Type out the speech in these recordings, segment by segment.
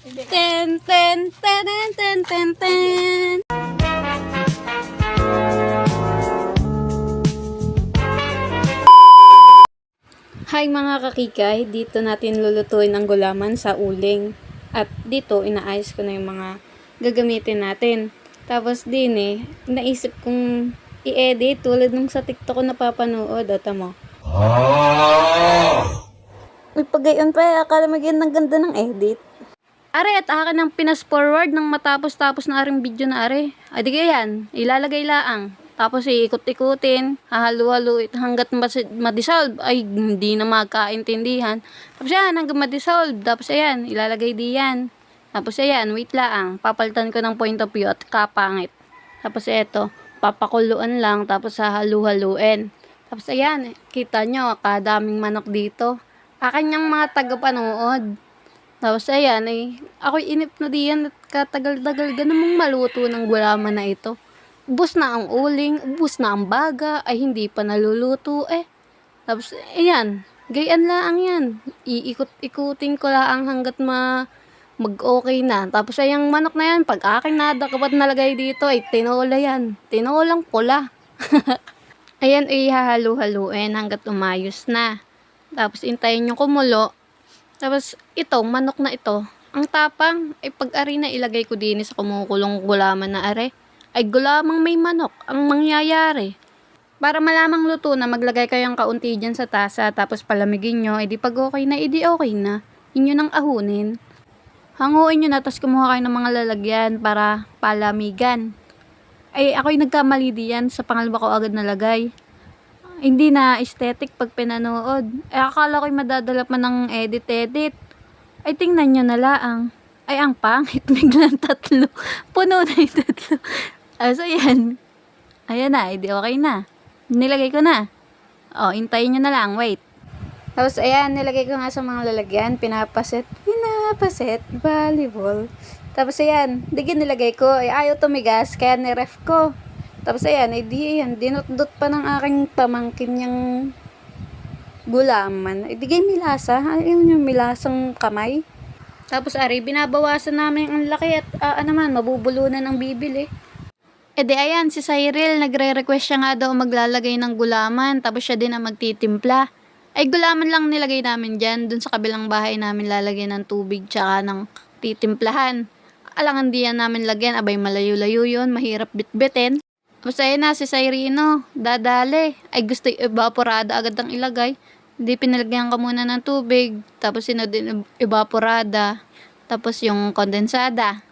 Ten, ten, ten, ten, ten, ten. Hi mga kakikay, dito natin lulutuin ang gulaman sa uling. At dito, inaayos ko na yung mga gagamitin natin. Tapos din eh, naisip kong i-edit tulad nung sa TikTok ko napapanood. O, tamo. Uy, pagayon pa eh, akala magyan ng ganda ng edit. Are, at akin ang pinas forward ng matapos-tapos na aring video na are. Ay, di yan, ilalagay laang. Tapos iikot-ikutin, hahalu-halu hanggat ma-dissolve. Ay, hindi na magkaintindihan. Tapos yan, hanggang ma-dissolve. Tapos ayan, ilalagay di yan. Tapos ayan, wait laang. Papalitan ko ng point of view at kapangit. Tapos eto, papakuluan lang. Tapos hahalu-haluin. Tapos ayan, kita nyo, kadaming manok dito. Akin yung mga tagapanood. Tapos ayan, eh, ako'y inip na diyan at katagal-tagal ganun maluto ng gulaman na ito. Ubus na ang uling, ubus na ang baga, ay hindi pa naluluto eh. Tapos, ayan, gayan lang yan. Iikot-ikutin ko lang hanggat ma mag-okay na. Tapos ayang manok na yan, pag aking nada kapag nalagay dito, ay tinola yan. Tinolang pula. Ayan, ihahalu-haluin hanggat umayos na. Tapos, intayin yung kumulo. Tapos, ito, manok na ito. Ang tapang, ay pag-ari na ilagay ko din sa kumukulong gulaman na are. Ay gulamang may manok ang mangyayari. Para malamang luto na maglagay kayong kaunti dyan sa tasa tapos palamigin nyo, edi pag okay na, edi okay na. Inyo nang ahunin. Hanguin nyo na tapos kumuha kayo ng mga lalagyan para palamigan. Ay, ako'y nagkamali diyan sa pangalawa ko agad nalagay. Hindi na aesthetic pag pinanood. Ay, akala ko'y madadala pa ng edit-edit. Ay, tingnan nyo na laang. Ay, ang pangit. Biglang tatlo. Puno na yung tatlo. Ah, so, yan. Ayan na. Hindi okay na. Nilagay ko na. O, intayin nyo na lang. Wait. Tapos, ayan. Nilagay ko nga sa mga lalagyan. Pinapaset. Pinapaset. Volleyball. Tapos, ayan. Digin nilagay ko. Ay, ayaw tumigas. Kaya niref ko. Tapos, ayan. Ay, di yan. Dinot-dot pa ng aking pamangkin yung gulaman. Ay, di gay milasa. Ayaw yung milasang kamay. Tapos ari, binabawasan namin ang laki at ah, ano naman, mabubulunan ng bibili. E di ayan, si Cyril, nagre-request siya nga daw maglalagay ng gulaman, tapos siya din ang magtitimpla. Ay gulaman lang nilagay namin dyan, dun sa kabilang bahay namin lalagay ng tubig tsaka ng titimplahan. Alangan di yan namin lagyan, abay malayo-layo yun, mahirap bitbitin. Ayun na, si Cyrino, dadali. Ay gusto evaporada agad ang ilagay. Hindi pinalagyan ka muna ng tubig, tapos sinod din evaporada, tapos yung kondensada.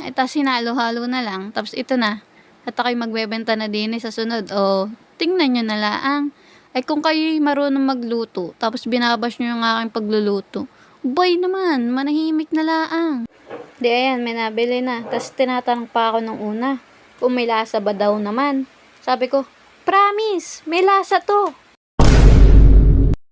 Ay, tapos sinalo-halo na lang, tapos ito na. At ako'y magbebenta na din eh sa sunod. O, tingnan nyo na laang. Ay, kung kayo'y marunong magluto, tapos binabash nyo yung aking pagluluto, boy naman, manahimik na laang. Di, ayan, may nabili na. Tapos tinatanong pa ako nung una, kung may lasa ba daw naman. Sabi ko, promise, may lasa to.